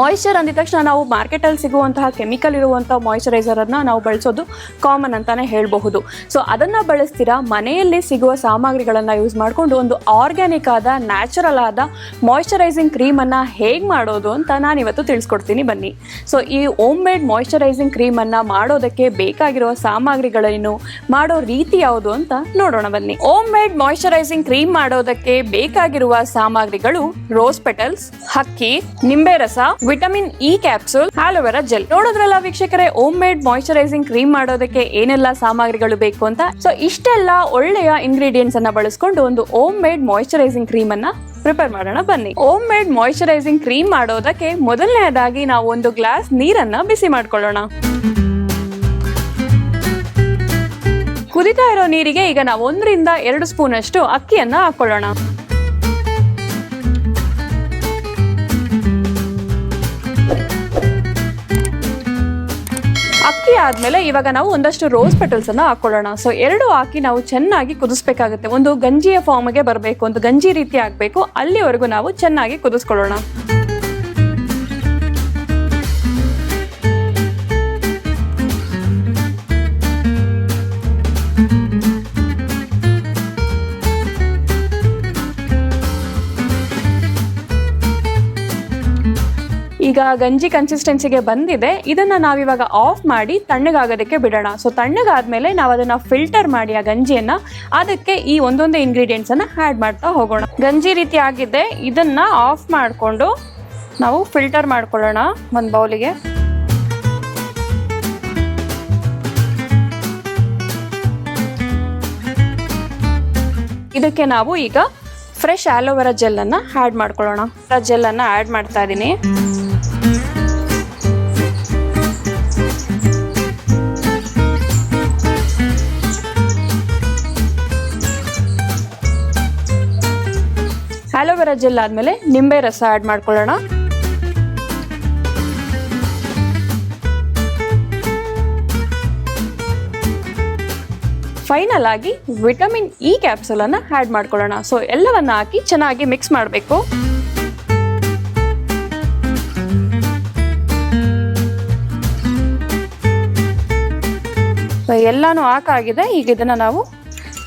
Moisture ಅಂದಿದ ತಕ್ಷಣ ನಾವು ಮಾರ್ಕೆಟಲ್ಲಿ ಸಿಗುವಂತಹ ಕೆಮಿಕಲ್ ಇರುವಂಥ ಮಾಯಿಶ್ಚರೈಸರನ್ನು ನಾವು ಬಳಸೋದು ಕಾಮನ್ ಅಂತಾನೆ ಹೇಳಬಹುದು. ಸೊ ಅದನ್ನು ಬಳಸ್ತೀರಾ? ಮನೆಯಲ್ಲಿ ಸಿಗುವ ಸಾಮಗ್ರಿಗಳನ್ನು ಯೂಸ್ ಮಾಡಿಕೊಂಡು ಒಂದು ಆರ್ಗ್ಯಾನಿಕ್ ಆದ ನ್ಯಾಚುರಲ್ ಆದ ಮಾಯಿಶ್ಚರೈಸಿಂಗ್ ಕ್ರೀಮನ್ನು ಹೇಗೆ ಮಾಡೋದು ಅಂತ ನಾನು ಇವತ್ತು ತಿಳಿಸ್ಕೊಡ್ತೀನಿ ಬನ್ನಿ. ಸೊ ಈ ಓಮ್ ಮೇಡ್ ಮಾಯಿಶ್ಚರೈಸಿಂಗ್ ಕ್ರೀಮನ್ನು ಮಾಡೋದಕ್ಕೆ ಬೇಕಾಗಿರುವ ಸಾಮಗ್ರಿಗಳೇನು? ಮಾಡೋ ರೀತಿ ಯಾವುದು ಅಂತ ನೋಡೋಣ ಬನ್ನಿ. ಓಮ್ ಮೇಡ್ ಮಾಯಿಶ್ಚರೈಸಿಂಗ್ ಕ್ರೀಮ್ ಮಾಡೋದಕ್ಕೆ ಬೇಕಾಗಿರುವ ಸಾಮಗ್ರಿಗಳು ರೋಸ್ ಪೆಟಲ್ಸ್, ಹಕ್ಕಿ, ನಿಂಬೆ ರಸ vitamin E capsule, aloe vera gel. ನೋಡೋದ್ರಲ್ಲ ವೀಕ್ಷಕರೇ ಹೋಮ್ ಮೇಡ್ ಮಾಯಿಶ್ಚರೈಸಿಂಗ್ ಕ್ರೀಮ್ ಮಾಡೋದಕ್ಕೆ ಏನೆಲ್ಲ ಸಾಮಗ್ರಿಗಳು ಬೇಕು ಅಂತ? ಸೊ ಇಷ್ಟೆಲ್ಲ ಒಳ್ಳೆಯ ಇಂಗ್ರೀಡಿಯೆಂಟ್ಸ್ ಅನ್ನ ಬಳಸ್ಕೊಂಡು ಒಂದು ಹೋಮ್ ಮೇಡ್ ಮಾಯಿಶ್ಚರೈಸಿಂಗ್ ಕ್ರೀಮ್ ಅನ್ನ ಪ್ರಿಪೇರ್ ಮಾಡೋಣ ಬನ್ನಿ. ಹೋಮ್ ಮೇಡ್ ಮಾಯಿಶ್ಚರೈಸಿಂಗ್ ಕ್ರೀಮ್ ಮಾಡೋದಕ್ಕೆ ಮೊದಲನೆಯದಾಗಿ ನಾವು ಒಂದು ಗ್ಲಾಸ್ ನೀರನ್ನ ಬಿಸಿ ಮಾಡ್ಕೊಳ್ಳೋಣ. ಕುದಿತಾ ಇರೋ ನೀರಿಗೆ ಈಗ ನಾವು ಒಂದರಿಂದ ಎರಡು ಸ್ಪೂನ್ ಅಷ್ಟು ಅಕ್ಕಿಯನ್ನ ಹಾಕೊಳ್ಳೋಣ ಆದ್ಮೇಲೆ ಇವಾಗ ನಾವು ಒಂದಷ್ಟು ರೋಸ್ ಪೆಟಲ್ಸ್ ಅನ್ನ ಹಾಕೊಳ್ಳೋಣ. ಸೊ ಎರಡು ಹಾಕಿ ನಾವು ಚೆನ್ನಾಗಿ ಕುದಿಸ್ಬೇಕಾಗುತ್ತೆ. ಒಂದು ಗಂಜಿಯ ಫಾರ್ಮ್ಗೆ ಬರಬೇಕು, ಒಂದು ಗಂಜಿ ರೀತಿ ಆಗಬೇಕು ಅಲ್ಲಿವರೆಗೂ ನಾವು ಚೆನ್ನಾಗಿ ಕುದಿಸ್ಕೊಳ್ಳೋಣ. ಈಗ ಗಂಜಿ ಕನ್ಸಿಸ್ಟೆನ್ಸಿಗೆ ಬಂದಿದೆ. ಇದನ್ನ ನಾವಿವಾಗ ಆಫ್ ಮಾಡಿ ತಣ್ಣಗಾಗೋದಕ್ಕೆ ಬಿಡೋಣ. ಸೊ ತಣ್ಣಗಾದ್ಮೇಲೆ ನಾವು ಅದನ್ನ ಫಿಲ್ಟರ್ ಮಾಡಿ ಆ ಗಂಜಿಯನ್ನ. ಅದಕ್ಕೆ ಈ ಒಂದೊಂದೇ ಇಂಗ್ರೀಡಿಯೆಂಟ್ಸನ್ನು ಆ್ಯಡ್ ಮಾಡ್ತಾ ಹೋಗೋಣ. ಗಂಜಿ ರೀತಿ ಆಗಿದೆ. ಇದನ್ನ ಆಫ್ ಮಾಡಿಕೊಂಡು ನಾವು ಫಿಲ್ಟರ್ ಮಾಡ್ಕೊಳ್ಳೋಣ ಒಂದು ಬೌಲಿಗೆ. ಇದಕ್ಕೆ ನಾವು ಈಗ ಫ್ರೆಶ್ ಆಲೋವೆರಾ ಜೆಲ್ ಅನ್ನ ಆ್ಯಡ್ ಮಾಡ್ಕೊಳ್ಳೋಣ. ಜೆಲ್ ಅನ್ನ ಆ್ಯಡ್ ಮಾಡ್ತಾ ಇದ್ದೀನಿ ಆಲೋವೆರಾ ಜೆಲ್ ಆದಮೇಲೆ ನಿಂಬೆ ರಸ ಆ್ಯಡ್ ಮಾಡ್ಕೊಳ್ಳೋಣ. ಫೈನಲ್ ಆಗಿ ವಿಟಮಿನ್ ಇ ಕ್ಯಾಪ್ಸೂಲನ್ನು ಆ್ಯಡ್ ಮಾಡ್ಕೊಳ್ಳೋಣ. ಸೊ ಎಲ್ಲವನ್ನ ಹಾಕಿ ಚೆನ್ನಾಗಿ ಮಿಕ್ಸ್ ಮಾಡಬೇಕು. ಎಲ್ಲಾನು ಹಾಕಾಗಿದೆ ಈಗ ಇದನ್ನ ನಾವು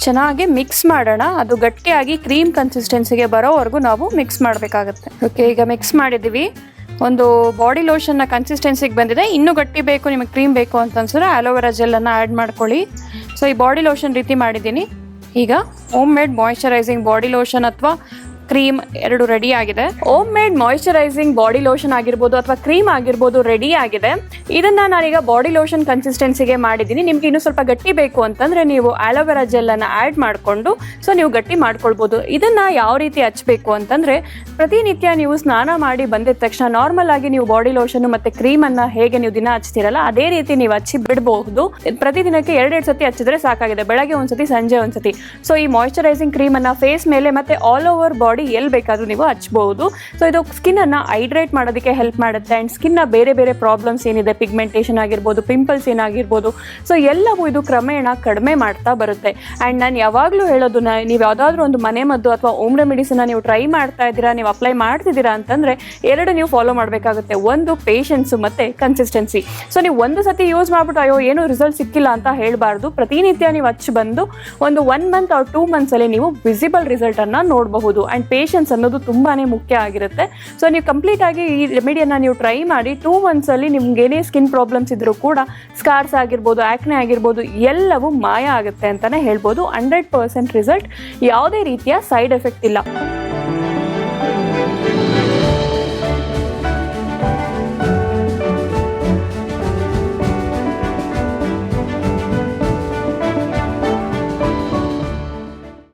ಚೆನ್ನಾಗಿ ಮಿಕ್ಸ್ ಮಾಡೋಣ. ಅದು ಗಟ್ಟಿಯಾಗಿ ಕ್ರೀಮ್ ಕನ್ಸಿಸ್ಟೆನ್ಸಿಗೆ ಬರೋವರೆಗೂ ನಾವು ಮಿಕ್ಸ್ ಮಾಡಬೇಕಾಗುತ್ತೆ. ಓಕೆ ಈಗ ಮಿಕ್ಸ್ ಮಾಡಿದ್ದೀವಿ. ಒಂದು ಬಾಡಿ ಲೋಷನ್ನ ಕನ್ಸಿಸ್ಟೆನ್ಸಿಗೆ ಬಂದಿದೆ. ಇನ್ನೂ ಗಟ್ಟಿ ಬೇಕು, ನಿಮಗೆ ಕ್ರೀಮ್ ಬೇಕು ಅಂತ ಅನ್ಸಿದ್ರೆ ಆಲೋವೆರಾ ಜೆಲ್ಲನ್ನು ಆ್ಯಡ್ ಮಾಡ್ಕೊಳ್ಳಿ. ಸೊ ಈ ಬಾಡಿ ಲೋಷನ್ ರೀತಿ ಮಾಡಿದ್ದೀನಿ. ಈಗ home made moisturising body lotion ಅಥವಾ ಕ್ರೀಮ್ ಎರಡು ರೆಡಿ ಆಗಿದೆ. Home made moisturising body lotion ಆಗಿರ್ಬೋದು ಅಥವಾ ಕ್ರೀಮ್ ಆಗಿರ್ಬೋದು ರೆಡಿ ಆಗಿದೆ. ಇದನ್ನ ನಾನೀಗ ಬಾಡಿ ಲೋಷನ್ ಕನ್ಸಿಸ್ಟೆನ್ಸಿಗೆ ಮಾಡಿದ್ದೀನಿ. ನಿಮ್ಗೆ ಇನ್ನೂ ಸ್ವಲ್ಪ ಗಟ್ಟಿ ಬೇಕು ಅಂತಂದ್ರೆ ನೀವು ಆಲೋವೆರಾ ಜೆಲ್ ಅನ್ನ ಆ್ಯಡ್ ಮಾಡಿಕೊಂಡು ಸೊ ನೀವು ಗಟ್ಟಿ ಮಾಡ್ಕೊಳ್ಬೋದು. ಇದನ್ನ ಯಾವ ರೀತಿ ಹಚ್ಚಬೇಕು ಅಂತಂದ್ರೆ, ಪ್ರತಿನಿತ್ಯ ನೀವು ಸ್ನಾನ ಮಾಡಿ ಬಂದಿದ ತಕ್ಷಣ ನಾರ್ಮಲ್ ಆಗಿ ನೀವು ಬಾಡಿ ಲೋಷನ್ ಮತ್ತೆ ಕ್ರೀಮ್ ಅನ್ನ ಹೇಗೆ ನೀವು ದಿನ ಹಚ್ತೀರಲ್ಲ, ಅದೇ ರೀತಿ ನೀವು ಹಚ್ಚಿ ಬಿಡಬಹುದು. ಪ್ರತಿದಿನಕ್ಕೆ ಎರಡೆರಡು ಸತಿ ಹಚ್ಚಿದ್ರೆ ಸಾಕಾಗಿದೆ. ಬೆಳಗ್ಗೆ ಒಂದ್ಸತಿ, ಸಂಜೆ ಒಂದ್ಸತಿ. ಸೊ ಈ ಮಾಯಿಶ್ಚರೈಸಿಂಗ್ ಕ್ರೀಮ್ ಅನ್ನ ಫೇಸ್ ಮೇಲೆ ಮತ್ತೆ ಆಲ್ ಓವರ್ ಬಾಡಿ ಎಲ್ಲಿ ಬೇಕಾದರೂ ನೀವು ಹಚ್ಬೋದು. ಸೊ ಇದು ಸ್ಕಿನ್ ಅನ್ನ ಹೈಡ್ರೇಟ್ ಮಾಡೋದಕ್ಕೆ ಹೆಲ್ಪ್ ಮಾಡುತ್ತೆ ಅಂಡ್ ಸ್ಕಿನ್ನ ಬೇರೆ ಬೇರೆ ಪ್ರಾಬ್ಲಮ್ಸ್ ಏನಿದೆ ಪಿಗ್ಮೆಂಟೇಷನ್ ಆಗಿರ್ಬೋದು ಪಿಂಪಲ್ಸ್ ಏನಾಗಿರ್ಬೋದು. ಸೊ ಎಲ್ಲವೂ ಇದು ಕ್ರಮೇಣ ಕಡಿಮೆ ಮಾಡ್ತಾ ಬರುತ್ತೆ. ಅಂಡ್ ನಾನು ಯಾವಾಗಲೂ ಹೇಳೋದು ನೀವು ಯಾವುದಾದ್ರೂ ಒಂದು ಮನೆ ಮದ್ದು ಅಥವಾ ಓಮ್ ರೆಮಿಡಿಸನ್ನ ನೀವು ಟ್ರೈ ಮಾಡ್ತಾ ಇದ್ದೀರಾ, ನೀವು ಅಪ್ಲೈ ಮಾಡ್ತಿದ್ದೀರಾ ಅಂತಂದ್ರೆ ಎರಡು ನೀವು ಫಾಲೋ ಮಾಡಬೇಕಾಗುತ್ತೆ. ಒಂದು ಪೇಷನ್ಸು ಮತ್ತೆ ಕನ್ಸಿಸ್ಟೆನ್ಸಿ ಸೊ ನೀವು ಒಂದು ಸತಿ ಯೂಸ್ ಮಾಡ್ಬಿಟ್ಟು, ಅಯ್ಯೋ, ಏನೂ ರಿಸಲ್ಟ್ ಸಿಕ್ಕಿಲ್ಲ ಅಂತ ಹೇಳಬಾರ್ದು. ಪ್ರತಿನಿತ್ಯ ನೀವು ಹಚ್ಚಿ ಬಂದು ಒಂದು ಒನ್ ಮಂತ್ ಆರ್ ಟೂ ಮಂತ್ಸಲ್ಲಿ ನೀವು ವಿಸಿಬಲ್ ರಿಸಲ್ಟ್ ನೋಡಬಹುದು. ನೋಡಬಹುದು ಅಂಡ್ ಪೇಷನ್ಸ್ ಅನ್ನೋದು ತುಂಬಾ ಮುಖ್ಯ ಆಗಿರುತ್ತೆ. ಸೊ ನೀವು ಕಂಪ್ಲೀಟ್ ಆಗಿ ಈ ರೆಮಿಡಿಯನ್ನು ನೀವು ಟ್ರೈ ಮಾಡಿ ಟೂ ಮಂತ್ಸಲ್ಲಿ ನಿಮ್ಗೆ ಏನೇ ಸ್ಕಿನ್ ಪ್ರಾಬ್ಲಮ್ಸ್ ಇದ್ದರೂ ಕೂಡ ಸ್ಕಾರ್ಸ್ ಆಗಿರ್ಬೋದು ಆ್ಯಕ್ನೆ ಆಗಿರ್ಬೋದು, ಎಲ್ಲವೂ ಮಾಯ ಆಗುತ್ತೆ ಅಂತಲೇ ಹೇಳ್ಬೋದು. ಹಂಡ್ರೆಡ್ ಪರ್ಸೆಂಟ್ ರಿಸಲ್ಟ್ ಯಾವುದೇ ರೀತಿಯ ಸೈಡ್ ಎಫೆಕ್ಟ್ ಇಲ್ಲ.